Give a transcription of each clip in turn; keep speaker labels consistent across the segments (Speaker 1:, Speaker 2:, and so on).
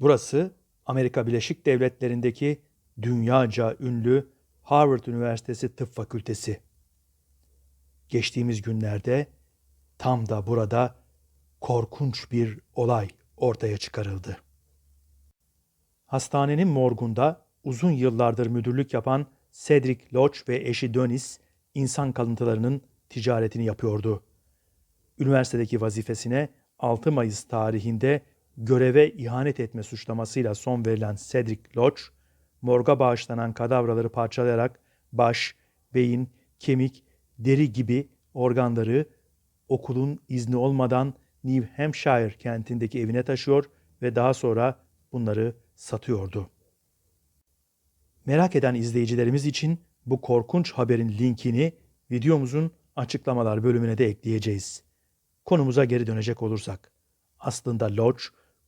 Speaker 1: Burası Amerika Birleşik Devletleri'ndeki dünyaca ünlü Harvard Üniversitesi Tıp Fakültesi. Geçtiğimiz günlerde tam da burada korkunç bir olay ortaya çıkarıldı. Hastanenin morgunda uzun yıllardır müdürlük yapan Cedric Lodge ve eşi Dönis insan kalıntılarının ticaretini yapıyordu. Üniversitedeki vazifesine 6 Mayıs tarihinde göreve ihanet etme suçlamasıyla son verilen Cedric Lodge, morga bağışlanan kadavraları parçalayarak baş, beyin, kemik, deri gibi organları okulun izni olmadan New Hampshire kentindeki evine taşıyor ve daha sonra bunları satıyordu. Merak eden izleyicilerimiz için bu korkunç haberin linkini videomuzun açıklamalar bölümüne de ekleyeceğiz. Konumuza geri dönecek olursak, aslında Lodge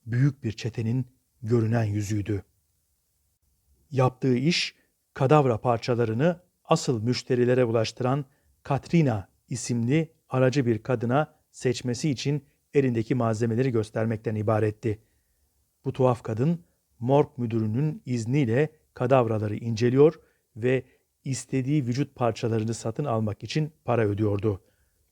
Speaker 1: büyük bir çetenin görünen yüzüydü. Yaptığı iş kadavra parçalarını asıl müşterilere ulaştıran Katrina isimli aracı bir kadına seçmesi için elindeki malzemeleri göstermekten ibaretti. Bu tuhaf kadın morg müdürünün izniyle kadavraları inceliyor ve istediği vücut parçalarını satın almak için para ödüyordu.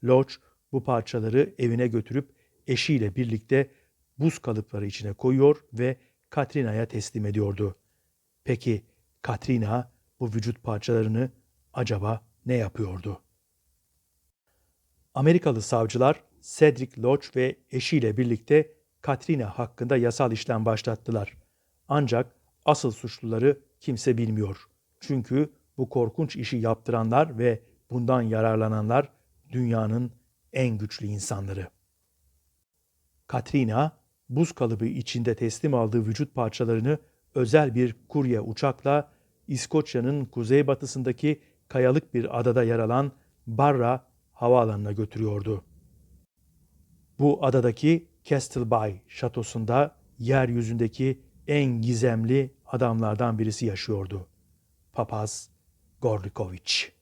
Speaker 1: Lodge bu parçaları evine götürüp eşiyle birlikte buz kalıpları içine koyuyor ve Katrina'ya teslim ediyordu. Peki Katrina bu vücut parçalarını acaba ne yapıyordu? Amerikalı savcılar Cedric Lodge ve eşiyle birlikte Katrina hakkında yasal işlem başlattılar. Ancak asıl suçluları kimse bilmiyor. Çünkü bu korkunç işi yaptıranlar ve bundan yararlananlar dünyanın en güçlü insanları. Katrina, buz kalıbı içinde teslim aldığı vücut parçalarını özel bir kurye uçakla İskoçya'nın kuzeybatısındaki kayalık bir adada yer alan Barra havaalanına götürüyordu. Bu adadaki Castleby şatosunda yeryüzündeki en gizemli adamlardan birisi yaşıyordu. Papaz Gorlikoviç.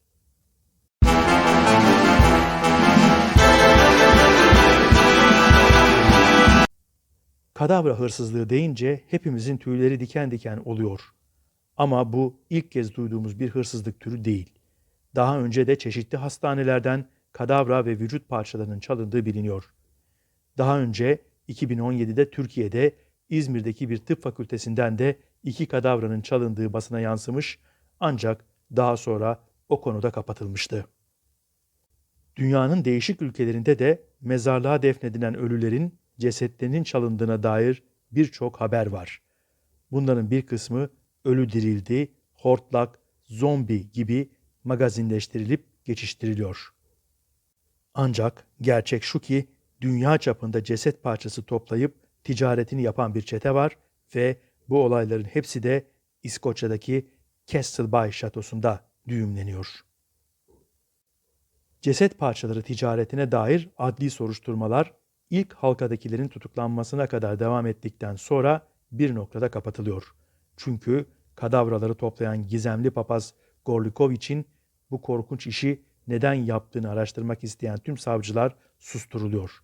Speaker 1: Kadavra hırsızlığı deyince hepimizin tüyleri diken diken oluyor. Ama bu ilk kez duyduğumuz bir hırsızlık türü değil. Daha önce de çeşitli hastanelerden kadavra ve vücut parçalarının çalındığı biliniyor. Daha önce 2017'de Türkiye'de İzmir'deki bir tıp fakültesinden de iki kadavranın çalındığı basına yansımış ancak daha sonra o konuda kapatılmıştı. Dünyanın değişik ülkelerinde de mezarlığa defnedilen ölülerin cesetlerinin çalındığına dair birçok haber var. Bunların bir kısmı ölü dirildi, hortlak, zombi gibi magazinleştirilip geçiştiriliyor. Ancak gerçek şu ki dünya çapında ceset parçası toplayıp ticaretini yapan bir çete var ve bu olayların hepsi de İskoçya'daki Castleby şatosunda düğümleniyor. Ceset parçaları ticaretine dair adli soruşturmalar ilk halkadakilerin tutuklanmasına kadar devam ettikten sonra bir noktada kapatılıyor. Çünkü kadavraları toplayan gizemli papaz Gorlikoviç'in bu korkunç işi neden yaptığını araştırmak isteyen tüm savcılar susturuluyor.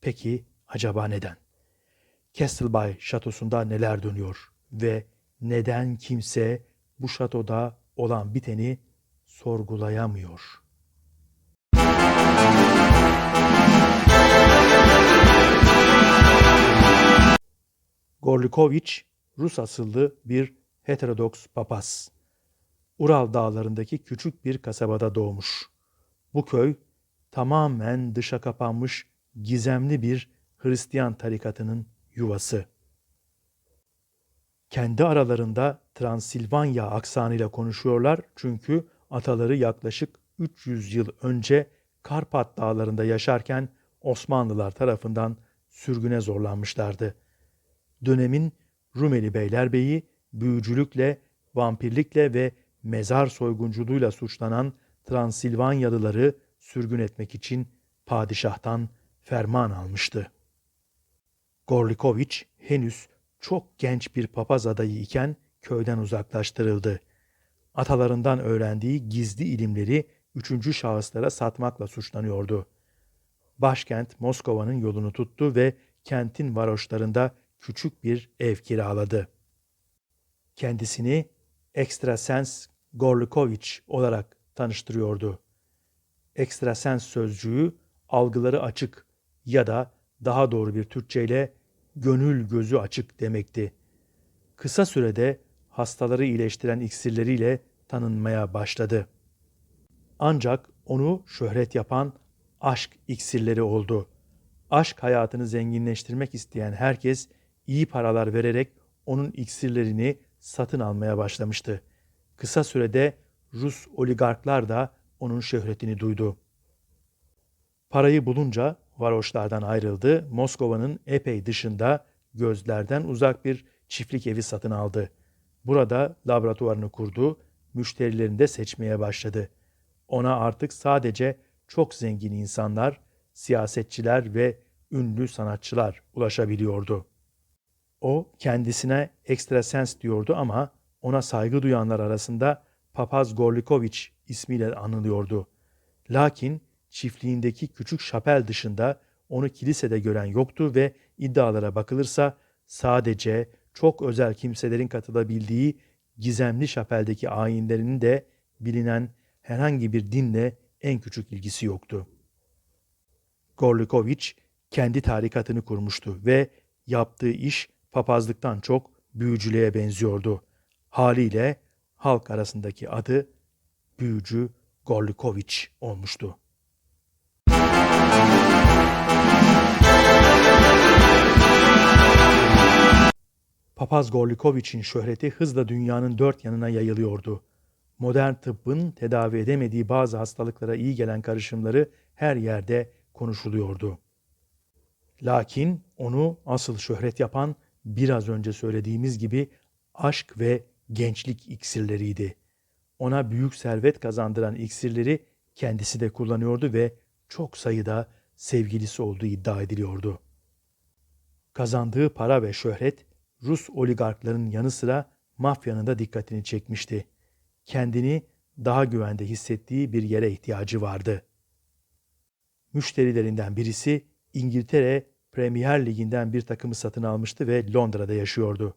Speaker 1: Peki acaba neden? Castleby şatosunda neler dönüyor ve neden kimse bu şatoda olan biteni sorgulayamıyor? Gorlikoviç, Rus asıllı bir heterodoks papaz. Ural dağlarındaki küçük bir kasabada doğmuş. Bu köy tamamen dışa kapanmış gizemli bir Hristiyan tarikatının yuvası. Kendi aralarında Transilvanya aksanıyla konuşuyorlar çünkü ataları yaklaşık 300 yıl önce Karpat dağlarında yaşarken Osmanlılar tarafından sürgüne zorlanmışlardı. Dönemin Rumeli Beylerbeyi büyücülükle, vampirlikle ve mezar soygunculuğuyla suçlanan Transilvanyalıları sürgün etmek için padişahtan ferman almıştı. Gorlikoviç henüz çok genç bir papaz adayı iken köyden uzaklaştırıldı. Atalarından öğrendiği gizli ilimleri üçüncü şahıslara satmakla suçlanıyordu. Başkent Moskova'nın yolunu tuttu ve kentin varoşlarında küçük bir ev kiraladı. Kendisini Ekstrasens Gorlukovich olarak tanıştırıyordu. Ekstrasens sözcüğü algıları açık ya da daha doğru bir Türkçeyle gönül gözü açık demekti. Kısa sürede hastaları iyileştiren iksirleriyle tanınmaya başladı. Ancak onu şöhret yapan aşk iksirleri oldu. Aşk hayatını zenginleştirmek isteyen herkes iyi paralar vererek onun iksirlerini satın almaya başlamıştı. Kısa sürede Rus oligarklar da onun şöhretini duydu. Parayı bulunca varoşlardan ayrıldı, Moskova'nın epey dışında gözlerden uzak bir çiftlik evi satın aldı. Burada laboratuvarını kurdu, müşterilerini de seçmeye başladı. Ona artık sadece çok zengin insanlar, siyasetçiler ve ünlü sanatçılar ulaşabiliyordu. O kendisine ekstrasens diyordu ama ona saygı duyanlar arasında Papaz Gorlikovich ismiyle anılıyordu. Lakin çiftliğindeki küçük şapel dışında onu kilisede gören yoktu ve iddialara bakılırsa sadece çok özel kimselerin katılabildiği gizemli şapeldeki ayinlerinin de bilinen herhangi bir dinle en küçük ilgisi yoktu. Gorlikovich kendi tarikatını kurmuştu ve yaptığı iş papazlıktan çok büyücülüğe benziyordu. Haliyle halk arasındaki adı büyücü Gorlikovich olmuştu. Papaz Gorlikovich'in şöhreti hızla dünyanın dört yanına yayılıyordu. Modern tıbbın tedavi edemediği bazı hastalıklara iyi gelen karışımları her yerde konuşuluyordu. Lakin onu asıl şöhret yapan biraz önce söylediğimiz gibi aşk ve gençlik iksirleriydi. Ona büyük servet kazandıran iksirleri kendisi de kullanıyordu ve çok sayıda sevgilisi olduğu iddia ediliyordu. Kazandığı para ve şöhret Rus oligarkların yanı sıra mafyanın da dikkatini çekmişti. Kendini daha güvende hissettiği bir yere ihtiyacı vardı. Müşterilerinden birisi İngiltere Premier Ligi'nden bir takımı satın almıştı ve Londra'da yaşıyordu.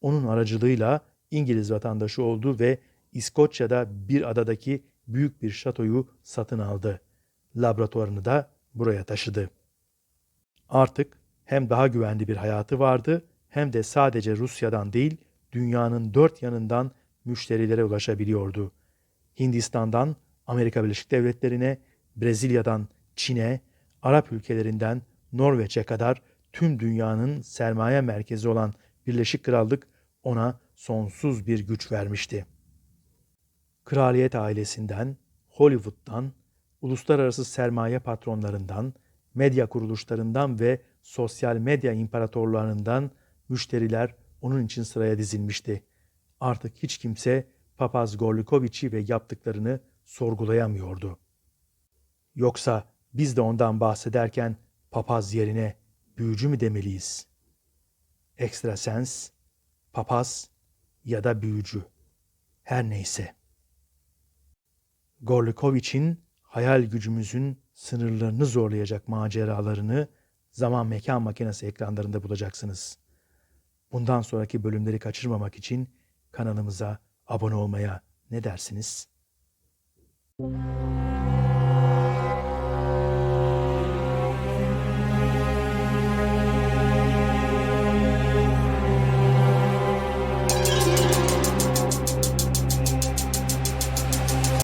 Speaker 1: Onun aracılığıyla İngiliz vatandaşı oldu ve İskoçya'da bir adadaki büyük bir şatoyu satın aldı. Laboratuvarını da buraya taşıdı. Artık hem daha güvenli bir hayatı vardı hem de sadece Rusya'dan değil dünyanın dört yanından müşterilere ulaşabiliyordu. Hindistan'dan Amerika Birleşik Devletleri'ne, Brezilya'dan Çin'e, Arap ülkelerinden Norveç'e kadar tüm dünyanın sermaye merkezi olan Birleşik Krallık ona sonsuz bir güç vermişti. Kraliyet ailesinden, Hollywood'dan, uluslararası sermaye patronlarından, medya kuruluşlarından ve sosyal medya imparatorlarından müşteriler onun için sıraya dizilmişti. Artık hiç kimse Papaz Gorlikoviç'i ve yaptıklarını sorgulayamıyordu. Yoksa biz de ondan bahsederken papaz yerine büyücü mü demeliyiz? Ekstrasens, papaz ya da büyücü. Her neyse. Gorlikoviç'in hayal gücümüzün sınırlarını zorlayacak maceralarını zaman mekan makinesi ekranlarında bulacaksınız. Bundan sonraki bölümleri kaçırmamak için kanalımıza abone olmaya ne dersiniz?